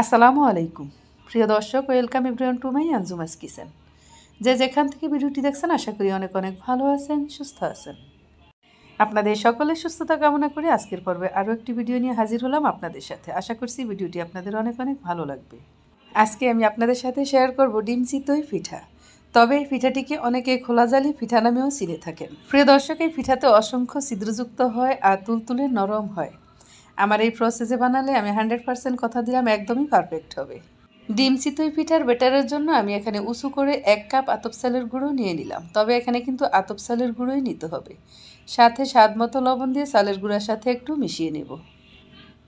আসসালামু আলাইকুম। প্রিয় দর্শক, welcome everyone to my Anjuma's kitchen. যে যেখান থেকে ভিডিওটি দেখছেন, আশা করি অনেক অনেক ভালো আছেন, সুস্থ আছেন। আপনাদের সকলের সুস্থতা কামনা করে আজকের পর্বে আরও একটি ভিডিও নিয়ে হাজির হলাম আপনাদের সাথে। আশা করছি ভিডিওটি আপনাদের অনেক অনেক ভালো লাগবে। আজকে আমি আপনাদের সাথে শেয়ার করব ডিম চিতই পিঠা। তবে এই পিঠাটিকে অনেকে খোলা জালি পিঠা নামেও চিনে থাকেন। প্রিয় দর্শক, এই পিঠাতে অসংখ্য ছিদ্রযুক্ত হয় আর তুলতুলে নরম হয়। আমার এই প্রসেসে বানালে আমি হান্ড্রেড পার্সেন্ট কথা দিলাম, একদমই পারফেক্ট হবে। ডিম চিতই পিঠার বেটারের জন্য আমি এখানে উঁচু করে এক কাপ আতপ চালের গুঁড়ো নিয়ে নিলাম। তবে এখানে কিন্তু আতপ চালের গুঁড়োই নিতে হবে। সাথে স্বাদ মতো লবণ দিয়ে চালের গুঁড়ার সাথে একটু মিশিয়ে নেব।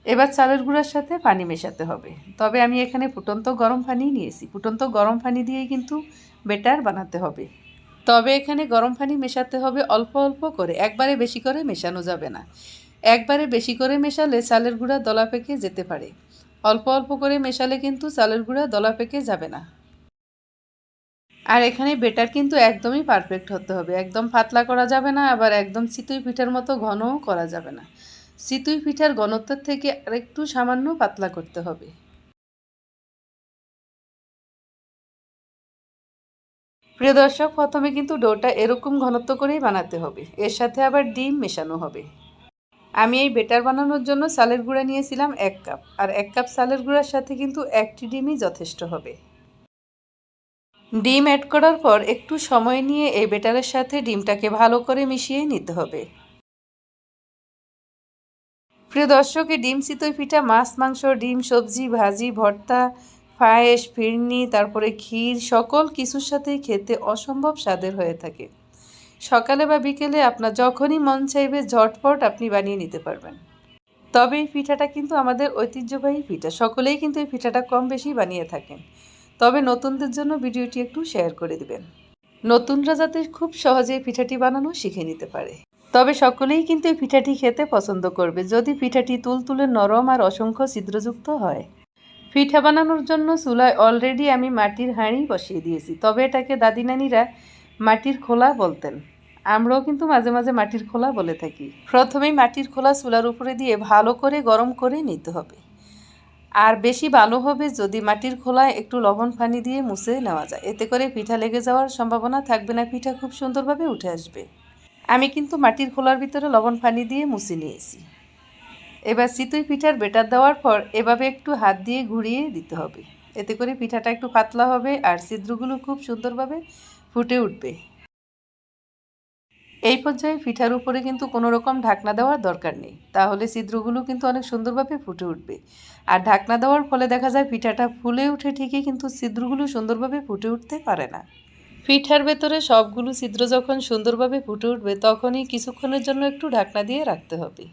এবার চালের গুঁড়ার সাথে পানি মেশাতে হবে। তবে আমি এখানে ফুটন্ত গরম পানি নিয়েছি। ফুটন্ত গরম পানি দিয়েই কিন্তু বেটার বানাতে হবে। তবে এখানে গরম পানি মেশাতে হবে অল্প অল্প করে। একবারে বেশি করে মেশানো যাবে না। একবারে বেশি করে মেশালে চালের গুঁড়া দলা পেকে যেতে পারে। অল্প অল্প করে মেশালে কিন্তু চালের গুঁড়া দলা পেকে যাবে না। আর এখানে বেটার কিন্তু একদমই পারফেক্ট হতে হবে। একদম পাতলা করা যাবে না, আবার একদম চিতই পিঠার মতো ঘনও করা যাবে না। চিতই পিঠার ঘনত্বের থেকে আরেকটু সামান্য পাতলা করতে হবে। প্রিয় দর্শক, প্রথমে কিন্তু ডোটা এরকম ঘনত্ব করেই বানাতে হবে। এর সাথে আবার ডিম মেশানো হবে। আমি এই বেটার বানানোর জন্য চালের গুঁড়া নিয়েছিলাম এক কাপ। আর এক কাপ চালের গুঁড়ার সাথে কিন্তু একটি ডিমই যথেষ্ট হবে। ডিম অ্যাড করার পর একটু সময় নিয়ে এই বেটারের সাথে ডিমটাকে ভালো করে মিশিয়ে নিতে হবে। প্রিয় দর্শক ডিম চিতই পিঠা, মাছ, মাংস, ডিম, সবজি, ভাজি, ভর্তা, পায়েস, ফিরনি, তারপরে ক্ষীর, সকল কিছুর সাথেই খেতে অসম্ভব স্বাদের হয়ে থাকে। সকালে বা বিকেলে আপনার যখনই মন চাইবে, ঝটপট আপনি বানিয়ে নিতে পারবেন। তবে এই পিঠাটা কিন্তু আমাদের ঐতিহ্যবাহী পিঠা। সকলেই কিন্তু এই পিঠাটা কম বেশি বানিয়ে থাকেন। তবে নতুনদের জন্য ভিডিওটি একটু শেয়ার করে দিবেন। নতুনরা যাতে খুব সহজে পিঠাটি বানানো শিখে নিতে পারে। তবে সকলেই কিন্তু এই পিঠাটি খেতে পছন্দ করবে। যদি পিঠাটি তুলতুলে নরম আর অসংখ্য ছিদ্রযুক্ত হয়। পিঠা বানানোর জন্য চুলায় অলরেডি আমি মাটির হাঁড়ি বসিয়ে দিয়েছি। তবে এটাকে দাদি নানিরা মাটির খোলা বলতেন। আমরাও কিন্তু মাঝে মাঝে মাটির খোলা বলে থাকি। প্রথমেই মাটির খোলা চুলার উপরে দিয়ে ভালো করে গরম করে নিতে হবে। আর বেশি ভালো হবে যদি মাটির খোলায় একটু লবণ পানি দিয়ে মুছে নেওয়া যায়। এতে করে পিঠা লেগে যাওয়ার সম্ভাবনা থাকবে না, পিঠা খুব সুন্দরভাবে উঠে আসবে। আমি কিন্তু মাটির খোলার ভিতরে লবণ পানি দিয়ে মুছে নিয়েছি। এবার চিতই পিঠার বেটার দেওয়ার পর এভাবে একটু হাত দিয়ে ঘুরিয়ে দিতে হবে। এতে করে পিঠাটা একটু পাতলা হবে আর ছিদ্রগুলো খুব সুন্দরভাবে ফুটে উঠবে। এই পর্যায়ে পিঠার উপরে কিন্তু কোনো রকম ঢাকনা দেওয়ার দরকার নেই। তাহলে ছিদ্রগুলো কিন্তু অনেক সুন্দরভাবে ফুটে উঠবে। আর ঢাকনা দেওয়ার ফলে দেখা যায় পিঠাটা ফুলে উঠে ঠিকই কিন্তু ছিদ্রগুলো সুন্দরভাবে ফুটে উঠতে পারে না। পিঠার ভেতরে সবগুলো ছিদ্র যখন সুন্দরভাবে ফুটে উঠবে, তখনই কিছুক্ষণের জন্য একটু ঢাকনা দিয়ে রাখতে হবে।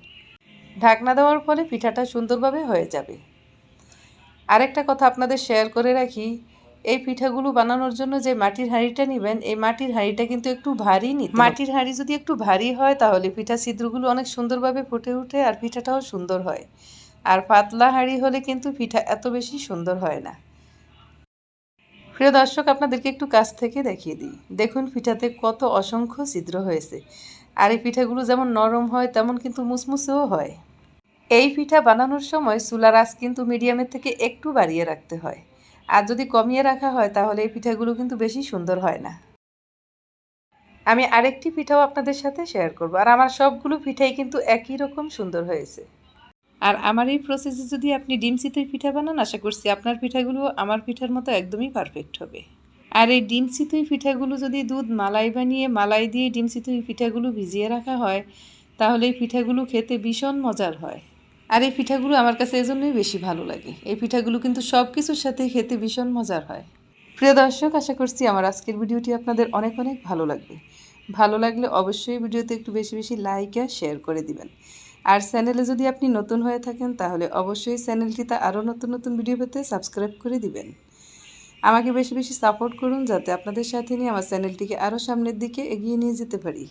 ঢাকনা দেওয়ার ফলে পিঠাটা সুন্দরভাবে হয়ে যাবে। আরেকটা কথা আপনাদের শেয়ার করে রাখি এই পিঠাগুলো বানানোর জন্য যে মাটির হাঁড়িটা নেবেন, এই মাটির হাঁড়িটা কিন্তু একটু ভারী নিতে মাটির হাঁড়ি যদি একটু ভারী হয়, তাহলে পিঠা ছিদ্রগুলো অনেক সুন্দরভাবে ফুটে উঠে আর পিঠাটাও সুন্দর হয়। আর পাতলা হাঁড়ি হলে কিন্তু পিঠা এত বেশি সুন্দর হয় না। প্রিয় দর্শক, আপনাদেরকে একটু কাছ থেকে দেখিয়ে দিই। দেখুন, পিঠাতে কত অসংখ্য ছিদ্র হয়েছে। আর এই পিঠাগুলো যেমন নরম হয়, তেমন কিন্তু মুসমুসেও হয়। এই পিঠা বানানোর সময় চুলার আঁচ কিন্তু মিডিয়ামের থেকে একটু বাড়িয়ে রাখতে হয়। আর যদি কমিয়ে রাখা হয়, তাহলে এই পিঠাগুলো কিন্তু বেশি সুন্দর হয় না। আমি আরেকটি পিঠাও আপনাদের সাথে শেয়ার করব। আর আমার সবগুলো পিঠাই কিন্তু একই রকম সুন্দর হয়েছে। আর আমার এই প্রসেসে যদি আপনি ডিম চিতই পিঠা বানান, আশা করছি আপনার পিঠাগুলো আমার পিঠার মতো একদমই পারফেক্ট হবে। আর এই ডিম চিতই পিঠাগুলো যদি দুধ মালাই বানিয়ে, মালাই দিয়ে ডিম চিতই পিঠাগুলো ভিজিয়ে রাখা হয়, তাহলে এই পিঠাগুলো খেতে ভীষণ মজার হয়। আর এই পিঠাগুলো আমার কাছে এজন্যই বেশি ভালো লাগে। এই পিঠাগুলো কিন্তু সব কিছুর সাথেই খেতে ভীষণ মজার হয়। প্রিয় দর্শক, আশা করছি আমার আজকের ভিডিওটি আপনাদের অনেক অনেক ভালো লাগবে। ভালো লাগলে অবশ্যই ভিডিওতে একটু বেশি বেশি লাইক আর শেয়ার করে দিবেন। আর চ্যানেলে যদি আপনি নতুন হয়ে থাকেন, তাহলে অবশ্যই চ্যানেলটিতে আরও নতুন নতুন ভিডিও পেতে সাবস্ক্রাইব করে দিবেন। আমাকে বেশি বেশি সাপোর্ট করুন, যাতে আপনাদের সাথে নিয়ে আমার চ্যানেলটিকে আরও সামনের দিকে এগিয়ে নিয়ে যেতে পারি।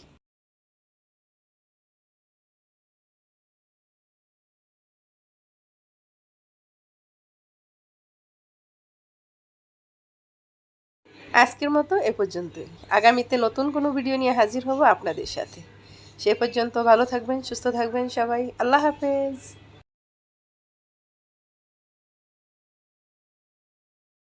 আজকের মতো এ পর্যন্তই। আগামীতে নতুন কোনো ভিডিও নিয়ে হাজির হব আপনাদের সাথে। সে পর্যন্ত ভালো থাকবেন, সুস্থ থাকবেন সবাই। আল্লাহ হাফেজ।